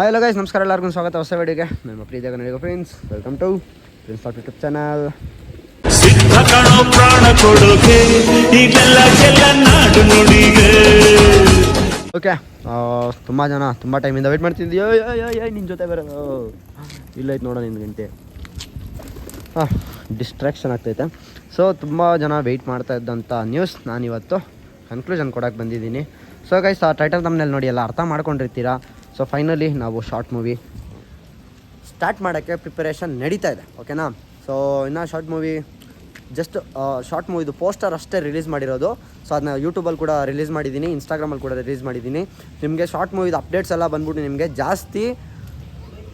Hello guys ನಮಸ್ಕಾರ ಎಲ್ಲರಿಗೂ. ಸ್ವಾಗತ ಹೊಸ ವಿಡಿಯೋಗೆ. ನಮ್ಮ ಪ್ರೀತಿಯಾಗ Kannadiga friends welcome to friends of YouTube channel ಸಿದ್ಧ ಕಣೋ ಪ್ರಾಣ ಕೊಡೋಕೆ ಈಗೆಲ್ಲ ಕೆಲ ನಾಡು ನುಡಿಗೆ. ಓಕೆ ತುಂಬ ಜನ ತುಂಬ ಟೈಮಿಂದ ವೆಯ್ಟ್ ಮಾಡ್ತಿದ್ಯೋ ನಿನ್ನ ಜೊತೆ ಬರೋದು ಇಲ್ಲೈತೆ ನೋಡೋ ನಿನ್ನ ಗಂಟೆ. ಹಾಂ ಡಿಸ್ಟ್ರಾಕ್ಷನ್ ಆಗ್ತೈತೆ. ಸೊ ತುಂಬ ಜನ ವೆಯ್ಟ್ ಮಾಡ್ತಾ ಇದ್ದಂಥ ನ್ಯೂಸ್ ನಾನಿವತ್ತು ಕನ್ಕ್ಲೂಷನ್ ಕೊಡೋಕೆ ಬಂದಿದ್ದೀನಿ. ಸೊ ಗೈಸ್ ಆ ಟೈಟಲ್ ತಮ್ಮನೇಲಿ ನೋಡಿ ಎಲ್ಲ ಅರ್ಥ ಮಾಡ್ಕೊಂಡಿರ್ತೀರಾ? ಸೊ ಫೈನಲಿ ನಾವು ಶಾರ್ಟ್ ಮೂವಿ ಸ್ಟಾರ್ಟ್ ಮಾಡೋಕ್ಕೆ ಪ್ರಿಪರೇಷನ್ ನಡೀತಾ ಇದೆ ಓಕೆನಾ ಸೊ ಇನ್ನು ಶಾರ್ಟ್ ಮೂವಿ ಜಸ್ಟ್ ಶಾರ್ಟ್ ಮೂವಿದು ಪೋಸ್ಟರ್ ಅಷ್ಟೇ ರಿಲೀಸ್ ಮಾಡಿರೋದು. ಸೊ ಅದನ್ನ ಯೂಟ್ಯೂಬಲ್ಲಿ ಕೂಡ ರಿಲೀಸ್ ಮಾಡಿದ್ದೀನಿ ಇನ್ಸ್ಟಾಗ್ರಾಮಲ್ಲಿ ಕೂಡ ರಿಲೀಸ್ ಮಾಡಿದ್ದೀನಿ. ನಿಮಗೆ ಶಾರ್ಟ್ ಮೂವಿದು ಅಪ್ಡೇಟ್ಸ್ ಎಲ್ಲ ಬಂದ್ಬಿಟ್ಟು ನಿಮಗೆ ಜಾಸ್ತಿ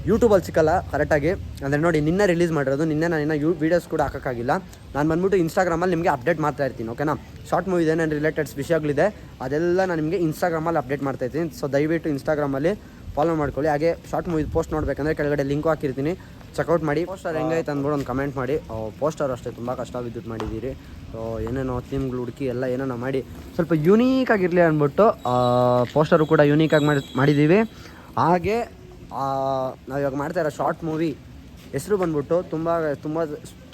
ಯೂಟ್ಯೂಬಲ್ಲಿ ಸಿಕ್ಕಲ್ಲ ಕರೆಕ್ಟಾಗಿ ಅಂದರೆ ನೋಡಿ, ನಿನ್ನೆ ರಿಲೀಸ್ ಮಾಡಿರೋದು, ನಿನ್ನೆ ನಾನು ಇನ್ನೂ ಯೂ ವೀಡಿಯೋಸ್ ಕೂಡ ಹಾಕೋಕ್ಕಾಗಿಲ್ಲ. ನಾನು ಬಂದ್ಬಿಟ್ಟು ಇನ್ಸ್ಟಾಗ್ರಾಮಲ್ಲಿ ನಿಮಗೆ ಅಪ್ಡೇಟ್ ಮಾಡ್ತಾ ಇರ್ತೀನಿ ಓಕೆನಾ ಶಾರ್ಟ್ ಮೂವಿ ಏನೇನು ರಿಲೇಟೆಡ್ಸ್ ವಿಷಯಗಳಿದೆ, ಅದೆಲ್ಲ ನಾನು ನಿಮಗೆ ಇನ್ಸ್ಟಾಗ್ರಾಮಲ್ಲಿ ಅಪ್ಡೇಟ್ ಮಾಡ್ತಾ ಇರ್ತೀನಿ. ಸೊ ದಯವಿಟ್ಟು ಇನ್ಸ್ಟಾಗ್ರಾಮಲ್ಲಿ ಫಾಲೋ ಮಾಡ್ಕೊಳ್ಳಿ. ಹಾಗೆ ಶಾರ್ಟ್ ಮೂವಿ ಪೋಸ್ಟ್ ನೋಡಬೇಕಂದ್ರೆ ಕೆಳಗಡೆ ಲಿಂಕು ಹಾಕಿರ್ತೀನಿ. ಚೆಕ್ಔಟ್ ಮಾಡಿ. ಪೋಸ್ಟರ್ ಹೆಂಗೈತೆ ಅಂದ್ಬಿಟ್ಟು ಒಂದು ಕಮೆಂಟ್ ಮಾಡಿ. ಪೋಸ್ಟರ್ ಅಷ್ಟೇ, ತುಂಬ ಕಷ್ಟ ವಿದ್ಯುತ್ ಮಾಡಿದ್ದೀರಿ. ಸೊ ಏನೇನೋ ಥೀಮ್ಗಳು ಹುಡುಕಿ ಎಲ್ಲ ಏನೇನೋ ಮಾಡಿ. ಸ್ವಲ್ಪ ಯೂನೀಕಾಗಿರಲಿ ಅಂದ್ಬಿಟ್ಟು ಪೋಸ್ಟರು ಕೂಡ ಯೂನೀಕಾಗಿ ಮಾಡಿ, ಮಾಡಿದ್ದೀವಿ. ಹಾಗೆ ನಾವು ಇವಾಗ ಮಾಡ್ತಾ ಇರೋ ಶಾರ್ಟ್ ಮೂವಿ ಹೆಸರು ಬಂದ್ಬಿಟ್ಟು ತುಂಬ ತುಂಬ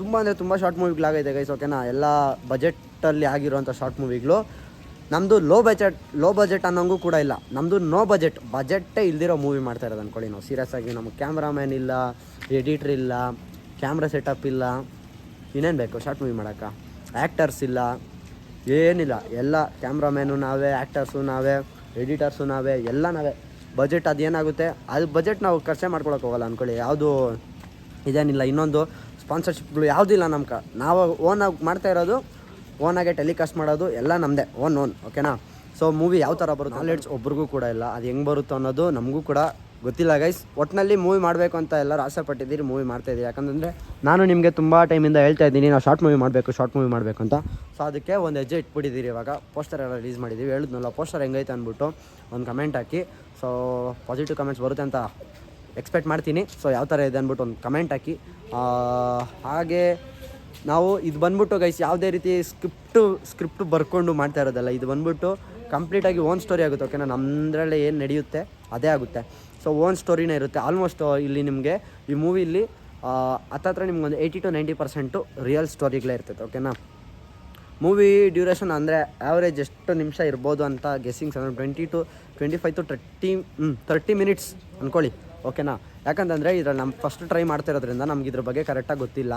ತುಂಬ ಅಂದರೆ ತುಂಬ ಶಾರ್ಟ್ ಮೂವಿಗಳಾಗೈತೆ ಗೈಸ್ ಓಕೆನಾ ಎಲ್ಲ ಬಜೆಟಲ್ಲಿ ಆಗಿರುವಂಥ ಶಾರ್ಟ್ ಮೂವಿಗಳು ನಮ್ಮದು ಲೋ ಬಜೆಟ್ ಲೋ ಬಜೆಟ್ ಅನ್ನೋಂಗೂ ಕೂಡ ಇಲ್ಲ. ನಮ್ಮದು ನೋ ಬಜೆಟ್ ಬಜೆಟ್ಟೇ ಇಲ್ದಿರೋ ಮೂವಿ ಮಾಡ್ತಾ ಇರೋದು ಅಂದ್ಕೊಳ್ಳಿ ನಾವು. ಸೀರಿಯಸ್ ಆಗಿ ನಮಗೆ ಕ್ಯಾಮ್ರಾಮ್ಯಾನ್ ಇಲ್ಲ ಎಡಿಟ್ರ್ ಇಲ್ಲ ಕ್ಯಾಮ್ರಾ ಸೆಟಪ್ ಇಲ್ಲ. ಇನ್ನೇನು ಬೇಕು? ಶಾರ್ಟ್ ಮೂವಿ ಮಾಡೋಕ್ಕೆ? ಆ್ಯಕ್ಟರ್ಸ್ ಇಲ್ಲ. ಏನಿಲ್ಲ. ಎಲ್ಲ ಕ್ಯಾಮ್ರಾಮ್ಯಾನು ನಾವೇ ಆ್ಯಕ್ಟರ್ಸು ನಾವೇ ಎಡಿಟರ್ಸು ನಾವೇ, ಎಲ್ಲ ನಾವೇ. ಬಜೆಟ್ ಅದೇನಾಗುತ್ತೆ ಅದು ಬಜೆಟ್ ನಾವು ಖರ್ಚೆ ಮಾಡ್ಕೊಳಕ್ಕೆ ಹೋಗಲ್ಲ ಅಂದ್ಕೊಳ್ಳಿ ಯಾವುದು ಇದೇನಿಲ್ಲ. ಇನ್ನೊಂದು ಸ್ಪಾನ್ಸರ್ಶಿಪ್ಗಳು ಯಾವುದಿಲ್ಲ ನಮ್ಮ ಕ ನಾವು ಓನಾಗಿ ಮಾಡ್ತಾ ಇರೋದು ಓನಾಗೆ ಟೆಲಿಕಾಸ್ಟ್ ಮಾಡೋದು ಎಲ್ಲ ನಮ್ಮದೇ ಓನ್ ಓನ್, ಓಕೆನಾ? ಸೊ ಮೂವಿ ಯಾವ ಥರ ಬರುತ್ತೆ? ನಾಲೆಡ್ಜ್ ಒಬ್ರಿಗೂ ಕೂಡ ಇಲ್ಲ. ಅದು ಹೆಂಗೆ ಬರುತ್ತೋ ಅನ್ನೋದು ನಮಗೂ ಕೂಡ ಗೊತ್ತಿಲ್ಲ ಗೈಸ್ ಒಟ್ಟಿನಲ್ಲಿ ಮೂವಿ ಮಾಡಬೇಕು ಅಂತ ಎಲ್ಲರೂ ಆಸೆ ಪಟ್ಟಿದ್ದೀರಿ ಮೂವಿ ಮಾಡ್ತಾ ಇದ್ದೀವಿ ಯಾಕಂತಂದರೆ ನಾನು ನಿಮಗೆ ತುಂಬ ಟೈಮಿಂದ ಹೇಳ್ತಾ ಇದ್ದೀನಿ, ನಾವು ಶಾರ್ಟ್ ಮೂವಿ ಮಾಡಬೇಕು ಶಾರ್ಟ್ ಮೂವಿ ಮಾಡಬೇಕು ಅಂತ. ಸೊ ಅದಕ್ಕೆ ಒಂದು ಹೆಜ್ಜೆ ಇಟ್ಬಿಟ್ಟಿದ್ದೀರಿ ಇವಾಗ. ಪೋಸ್ಟರ್ ಎಲ್ಲ ರಿಲೀಸ್ ಮಾಡಿದ್ದೀವಿ. ಹೇಳಿದ್ನಲ್ಲ ಪೋಸ್ಟರ್ ಹೆಂಗೈತೆ ಅಂದ್ಬಿಟ್ಟು ಒಂದು ಕಮೆಂಟ್ ಹಾಕಿ. ಸೊ ಪಾಸಿಟಿವ್ ಕಮೆಂಟ್ಸ್ ಬರುತ್ತೆ ಅಂತ ಎಕ್ಸ್ಪೆಕ್ಟ್ ಮಾಡ್ತೀನಿ. ಸೊ ಯಾವ ಥರ ಇದೆ ಅಂದ್ಬಿಟ್ಟು ಒಂದು ಕಮೆಂಟ್ ಹಾಕಿ. ಹಾಗೆ ನಾವು ಇದು ಬಂದ್ಬಿಟ್ಟು ಗೈಸ್ ಯಾವುದೇ ರೀತಿ ಸ್ಕ್ರಿಪ್ಟು ಸ್ಕ್ರಿಪ್ಟು ಬರ್ಕೊಂಡು ಮಾಡ್ತಾ ಇರೋದಲ್ಲ, ಇದು ಬಂದ್ಬಿಟ್ಟು ಕಂಪ್ಲೀಟಾಗಿ ಓನ್ ಸ್ಟೋರಿ ಆಗುತ್ತೆ ಓಕೆನಾ ನಮ್ಮದ್ರಲ್ಲಿ ಏನು ನಡೆಯುತ್ತೆ, ಅದೇ ಆಗುತ್ತೆ. ಸೊ ಓನ್ ಸ್ಟೋರಿನೇ ಇರುತ್ತೆ. ಆಲ್ಮೋಸ್ಟ್ ಇಲ್ಲಿ ನಿಮಗೆ ಈ ಮೂವಿಲಿ ಹತ್ತತ್ರ ನಿಮ್ಗೊಂದು eighty to ninety percent real ಸ್ಟೋರಿಗಳೇ ಇರ್ತೈತೆ ಓಕೆನಾ ಮೂವಿ ಡ್ಯೂರೇಷನ್ ಅಂದರೆ ಆ್ಯಾವ್ರೇಜ್ ಎಷ್ಟು ನಿಮಿಷ ಇರ್ಬೋದು ಅಂತ ಗೆಸ್ಸಿಂಗ್ಸ್ ಅಂದರೆ twenty to twenty five to thirty thirty minutes ಅಂದ್ಕೊಳ್ಳಿ ಓಕೆನಾ ಯಾಕಂತಂದರೆ ಇದ್ರಲ್ಲಿ ನಮ್ಮ ಫಸ್ಟ್ ಟ್ರೈ ಮಾಡ್ತಿರೋದ್ರಿಂದ ನಮ್ಗೆ ಇದ್ರ ಬಗ್ಗೆ ಕರೆಕ್ಟಾಗಿ ಗೊತ್ತಿಲ್ಲ.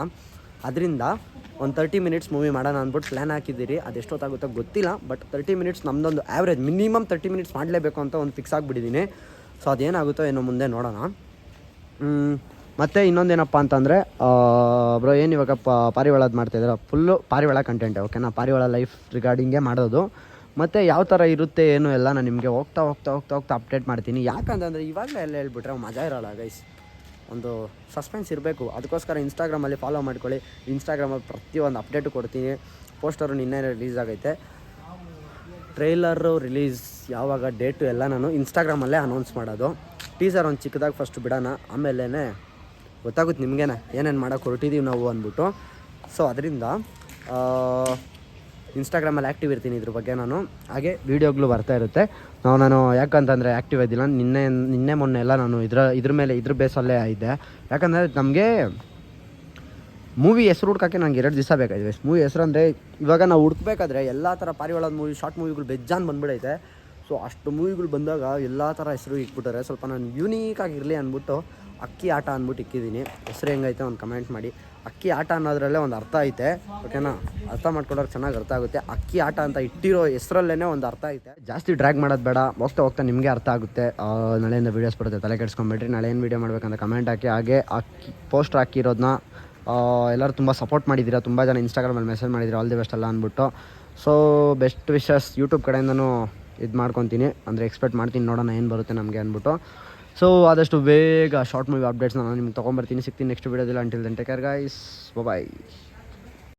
ಅದರಿಂದ ಒಂದು ತರ್ಟಿ ಮಿನಿಟ್ಸ್ ಮೂವಿ ಮಾಡೋಣ ಅಂದ್ಬಿಟ್ಟು ಪ್ಲ್ಯಾನ್ ಹಾಕಿದ್ದೀರಿ. ಅದು ಎಷ್ಟೊತ್ತಾಗುತ್ತೋ ಗೊತ್ತಿಲ್ಲ ಬಟ್ ತರ್ಟಿ ಮಿನಿಟ್ಸ್ ನಮ್ಮದೊಂದು ಆ್ಯಾವ್ರೇಜ್ ಮಿನಿಮಮ್ ತರ್ಟಿ ಮಿನಿಟ್ಸ್ ಮಾಡಲೇಬೇಕು ಅಂತ ಒಂದು ಫಿಕ್ಸ್ ಆಗಿಬಿಟ್ಟಿದ್ದೀನಿ. ಸೊ ಅದೇನಾಗುತ್ತೋ ಏನೋ ಮುಂದೆ ನೋಡೋಣ. ಮತ್ತು ಇನ್ನೊಂದೇನಪ್ಪ ಅಂತಂದರೆ ಬ್ರೋ ಏನು ಇವಾಗ ಪ ಪಾರಿವಾಳದ್ದು ಮಾಡ್ತಾಯಿದ್ದೀರ ಫುಲ್ಲು ಪಾರಿವಾಳ ಕಂಟೆಂಟ್ ಓಕೆನಾ ಪಾರಿವಾಳ ಲೈಫ್ ರಿಗಾರ್ಡಿಂಗೇ ಮಾಡೋದು. ಮತ್ತು ಯಾವ ಥರ ಇರುತ್ತೆ, ಏನು ಎಲ್ಲ ನಾನು ನಿಮಗೆ ಹೋಗ್ತಾ ಹೋಗ್ತಾ ಹೋಗ್ತಾ ಹೋಗ್ತಾ ಅಪ್ಡೇಟ್ ಮಾಡ್ತೀನಿ. ಯಾಕಂತಂದರೆ ಇವಾಗಲೇ ಎಲ್ಲ ಹೇಳ್ಬಿಟ್ರೆ ಮಜಾ ಇರೋಲ್ಲ ಗೈಸ್ ಒಂದು ಸಸ್ಪೆನ್ಸ್ ಇರಬೇಕು. ಅದಕ್ಕೋಸ್ಕರ ಇನ್ಸ್ಟಾಗ್ರಾಮಲ್ಲಿ ಫಾಲೋ ಮಾಡ್ಕೊಳ್ಳಿ. ಇನ್ಸ್ಟಾಗ್ರಾಮಲ್ಲಿ ಪ್ರತಿಯೊಂದು ಅಪ್ಡೇಟು ಕೊಡ್ತೀನಿ. ಪೋಸ್ಟರು ನಿನ್ನೆ ರಿಲೀಸ್ ಆಗೈತೆ. ಟ್ರೈಲರು ರಿಲೀಸ್ ಯಾವಾಗ ಡೇಟು ಎಲ್ಲ ನಾನು ಇನ್ಸ್ಟಾಗ್ರಾಮಲ್ಲೇ ಅನೌನ್ಸ್ ಮಾಡೋದು. ಟೀಸರ್ ಒಂದು ಚಿಕ್ಕದಾಗಿ ಫಸ್ಟ್ ಬಿಡೋಣ. ಆಮೇಲೆ ಗೊತ್ತಾಗುತ್ತೆ ನಿಮಗೇನೆ. ಏನೇನು ಮಾಡೋಕ್ಕೆ ಹೊರಟಿದ್ದೀವಿ ನಾವು ಅಂದ್ಬಿಟ್ಟು. ಸೊ ಅದರಿಂದ ಇನ್ಸ್ಟಾಗ್ರಾಮಲ್ಲಿ ಆ್ಯಕ್ಟಿವ್ ಇರ್ತೀನಿ ಇದ್ರ ಬಗ್ಗೆ ನಾನು. ಹಾಗೆ ವೀಡಿಯೋಗಳು ಬರ್ತಾ ಇರುತ್ತೆ. ನಾವು ನಾನು ಯಾಕಂತಂದರೆ ಆ್ಯಕ್ಟಿವ್ ಇದ್ದಿಲ್ಲ, ನಿನ್ನೆ ನಿನ್ನೆ ಮೊನ್ನೆ ಎಲ್ಲ ನಾನು ಇದರ, ಇದ್ರ ಮೇಲೆ, ಇದ್ರ ಬೇಸಲ್ಲೇ ಇದ್ದೆ. ಯಾಕಂದರೆ ನಮಗೆ ಮೂವಿ ಹೆಸರು ಹುಡ್ಕೋಕ್ಕೆ ನಂಗೆ ಎರಡು ದಿವಸ ಬೇಕಾಗಿದೆ ಮೂವಿ ಹೆಸರು ಅಂದರೆ ಇವಾಗ ನಾವು ಹುಡ್ಕಬೇಕಾದ್ರೆ ಎಲ್ಲ ಥರ ಪಾರಿವಾಳದ ಮೂವಿ ಶಾರ್ಟ್ ಮೂವಿಗಳು ಬೆಜ್ಜಾನ್ ಬಂದ್ಬಿಡೈತೆ. ಸೊ ಅಷ್ಟು ಮೂವಿಗಳು ಬಂದಾಗ ಎಲ್ಲ ಥರ ಹೆಸರು ಇಟ್ಬಿಟ್ಟಾರೆ. ಸ್ವಲ್ಪ ನಾನು ಯೂನೀಕ್ ಆಗಿರಲಿ ಅಂದ್ಬಿಟ್ಟು ಅಕ್ಕಿ ಆಟ ಅಂದ್ಬಿಟ್ಟು ಇಕ್ಕಿದ್ದೀನಿ. ಹೆಸರು ಹೆಂಗೈತೆ ಒಂದು ಕಮೆಂಟ್ ಮಾಡಿ. ಅಕ್ಕಿ ಆಟ ಅನ್ನೋದ್ರಲ್ಲೇ ಒಂದು ಅರ್ಥ ಐತೆ. ಓಕೆನಾ ಅರ್ಥ ಮಾಡ್ಕೊಂಡ್ರೆ ಚೆನ್ನಾಗಿ ಅರ್ಥ ಆಗುತ್ತೆ. ಅಕ್ಕಿ ಆಟ ಅಂತ ಇಟ್ಟಿರೋ ಹೆಸರಲ್ಲೇ ಒಂದು ಅರ್ಥ ಐತೆ. ಜಾಸ್ತಿ ಡ್ರ್ಯಾಗ್ ಮಾಡೋದು ಬೇಡ. ಹೋಗ್ತಾ ಹೋಗ್ತಾ ನಿಮಗೆ ಅರ್ಥ ಆಗುತ್ತೆ. ನಾಳೆಯಿಂದ ವೀಡಿಯೋಸ್ ಬರುತ್ತೆ. ತಲೆ ಕೆಡ್ಸ್ಕೊಂಬಿಟ್ರಿ ನಾಳೆ ಏನು ವೀಡಿಯೋ ಮಾಡಬೇಕಂತ ಕಮೆಂಟ್ ಹಾಕಿ. ಹಾಗೆ ಅಕ್ಕಿ ಪೋಸ್ಟ್ ಹಾಕಿರೋದನ್ನ ಎಲ್ಲರೂ ತುಂಬ ಸಪೋರ್ಟ್ ಮಾಡಿದ್ದೀರಾ ತುಂಬ ಜನ ಇನ್ಸ್ಟಾಗ್ರಾಮಲ್ಲಿ ಮೆಸೇಜ್ ಮಾಡಿದ್ದೀರಾ ಆಲ್ ದಿ ಬೆಸ್ಟ್ ಅಲ್ಲ ಅಂದ್ಬಿಟ್ಟು. ಸೊ ಬೆಸ್ಟ್ ವಿಶಸ್ ಯೂಟ್ಯೂಬ್ ಕಡೆಯಿಂದನೂ ಇದು ಮಾಡ್ಕೊತೀನಿ. ಅಂದರೆ ಎಕ್ಸ್ಪೆಕ್ಟ್ ಮಾಡ್ತೀನಿ ನೋಡೋಣ ಏನು ಬರುತ್ತೆ ನಮಗೆ ಅಂದ್ಬಿಟ್ಟು. ಸೊ ಆದಷ್ಟು ಬೇಗ ಶಾರ್ಟ್ ಮೂವಿ ಅಪ್ಡೇಟ್ಸ್ ನಾನು ನಿಮ್ಗೆ ತೊಗೊಂಬರ್ತೀನಿ. ಸಿಗ್ತೀನಿ ನೆಕ್ಸ್ಟ್ ವೀಡಿಯೋದಲ್ಲಿ until then take care guys bye